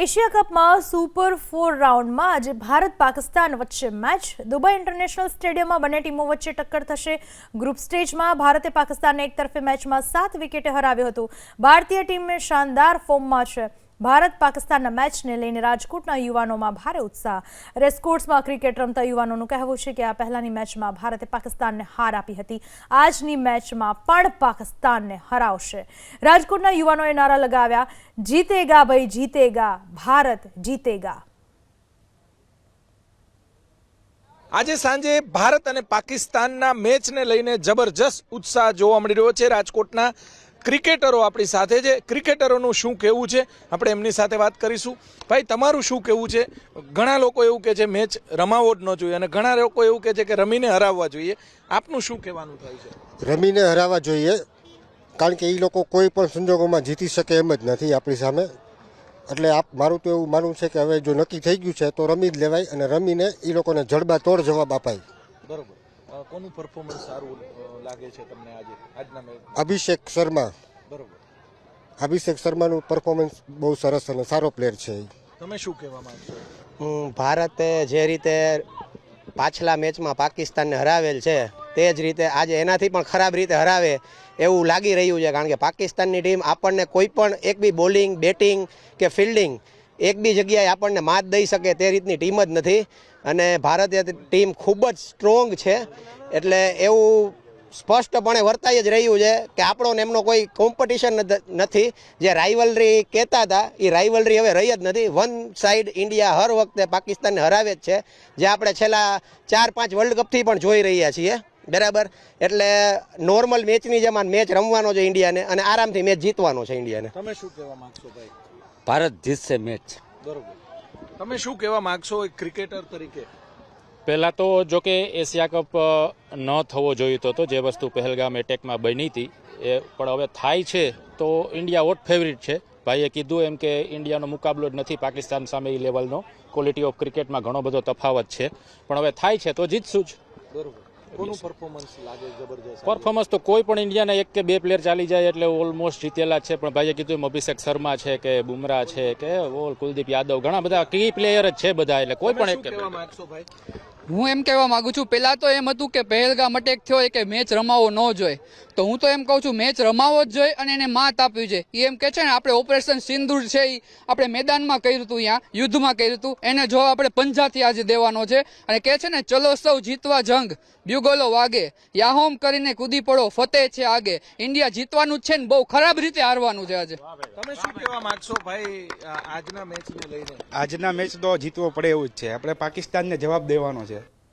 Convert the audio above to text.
Asia કપમાં super four રાઉન્ડમાં આજે ભારત પાકિસ્તાન વચ્ચે મેચ દુબઈ ઇન્ટરનેશનલ સ્ટેડિયમમાં બંને ટીમો વચ્ચે ટક્કર થશે. ગ્રુપ સ્ટેજમાં ભારતે પાકિસ્તાનને એક તરફે મેચમાં સાત વિકેટે હરાવ્યો હતો. ભારતીય ટીમ શાનદાર ફોર્મમાં છે. ભારત પાકિસ્તાનના મેચને લઈને રાજકોટના યુવાનોમાં ભારે ઉત્સાહ. રેસ્કોર્ટ્સમાં ક્રિકેટ રમતા યુવાનોનું કહેવું છે કે આ પહેલાની મેચમાં ભારતે પાકિસ્તાનને હાર આપી હતી. આજની મેચમાં પણ પાકિસ્તાનને હરાવશે. રાજકોટના યુવાનોએ નારા લગાવ્યા, જીતેગા ભાઈ, જીતેગા, ભારત જીતેગા. આજે સાંજે ભારત અને પાકિસ્તાનના મેચને લઈને જબરજસ્ત ઉત્સાહ જોવા મળી રહ્યો છે રાજકોટના ક્રિકેટરો આપણી સાથે છે. ક્રિકેટરોનું શું કહેવું છે? આપણે એમની સાથે વાત કરીશું. ભાઈ તમારું શું કહેવું છે? ઘણા લોકો એવું કહે છે મેચ રમાવો જ ન જોઈએ. અને ઘણા લોકો એવું કહે છે કે રમીને હરાવવા જોઈએ. આપનું શું કહેવાનું થાય છે? રમીને હરાવવા જોઈએ કારણ કે એ લોકો કોઈ પણ સંજોગોમાં જીતી શકે એમ જ નથી આપણી સામે. એટલે આપ મારું તો એવું માનવું છે કે હવે જો નક્કી થઈ ગયું છે તો રમી જ લેવાય અને રમીને એ લોકોને જડબા તોડ જવાબ અપાય. બરોબર. કોનું પરફોર્મન્સ સારું લાગે છે તમને આજે આજના મેચ? અભિષેક શર્મા. બરોબર. અભિષેક શર્માનું પરફોર્મન્સ બહુ સરસ અને સારો પ્લેયર છે તમે શું કહેવા માંગશો? ભારતે જે રીતે પાછલા મેચમાં પાકિસ્તાનને હરાવેલ છે તે જ રીતે આજે એનાથી પણ ખરાબ રીતે હરાવે એવું લાગી રહ્યું છે કારણ કે પાકિસ્તાનની ટીમ આપણને કોઈ પણ એક બી બોલિંગ બેટિંગ કે ફિલ્ડિંગ એક બી જગ્યાએ આપણને માત દઈ શકે તે રીતની ટીમ જ નથી. અને ભારતીય ટીમ ખૂબ જ સ્ટ્રોંગ છે. એટલે એવું સ્પષ્ટપણે વર્તાઈ જ રહ્યું છે કે આપણો ને એમનો કોઈ કોમ્પિટિશન નથી. જે રાઇવલરી કહેતા હતા એ રાઇવલરી હવે રહી જ નથી. વન સાઈડ ઇન્ડિયા હર વખતે પાકિસ્તાનને હરાવે જ છે. જે આપણે છેલ્લા ચાર, પાંચ વર્લ્ડ કપથી પણ જોઈ રહ્યા છીએ. બરાબર? એટલે નોર્મલ મેચની જેમ મેચ રમવાનો છે ઇન્ડિયાને અને આરામથી મેચ જીતવાનો છે ઇન્ડિયાને તમે શું કહેવા માંગશો ભાઈ? ભારત જીતશે મેચ બરોબર. તમે શું કહેવા માંગશો એક ક્રિકેટર તરીકે? પહેલાં તો જો કે એશિયા કપ ન થવો જોઈતો હતો જે વસ્તુ પહેલગામ એટેકમાં બની હતી એ પણ હવે થાય છે તો ઇન્ડિયા વોટ ફેવરિટ છે? ભાઈએ કીધું એમ કે ઇન્ડિયાનો મુકાબલો જ નથી પાકિસ્તાન સામે એ લેવલનો ક્વોલિટી ઓફ ક્રિકેટમાં ઘણો બધો તફાવત છે. પણ હવે થાય છે તો જીતશું જ. બરોબર. કોનું પરફોર્મન્સ લાગે જબરજસ્ત? પરફોર્મન્સ તો કોઈ પણ ઇન્ડિયાના એક કે બે પ્લેયર ચાલી જાય એટલે ઓલમોસ્ટ જીતેલા છે. પણ ભાઈએ કીધું એમ અભિષેક શર્મા છે કે બુમરાહ છે કે ઓલ કુલદીપ યાદવ ઘણા બધા કી પ્લેયર જ છે બધા એટલે કોઈ પણ એક હું એમ કહેવા માંગુ છું પહેલાં તો એમ હતું કે પહેલગામ અટેક થયો એ કે મેચ રમાવો ન જોઈએ. તો હું તો એમ કહું છું મેચ રમાવો જ જોઈએ અને એને માત આપવી જોઈએ. એ એમ કે છે ને આપણે ઓપરેશન સિંદૂર છે એ આપણે મેદાનમાં કર્યું હતું અહીંયા યુદ્ધમાં કર્યું હતું. એને જો આપણે પંજાથી આજે દેવાનો છે અને કહે છે ને ચલો સૌ જીતવા જંગ. બ્યુગોલો વાગે. યાહોમ કરીને કૂદી પડો. ફતેહ છે આગે. ઇન્ડિયા જીતવાનું જ છે ને બહુ ખરાબ રીતે હારવાનું છે આજે. તમે શું કહેવા માંગશો ભાઈ આજના મેચને લઈને? આજના મેચ તો જીતવો પડે એવું જ છે. આપણે પાકિસ્તાનને જવાબ દેવાનો છે.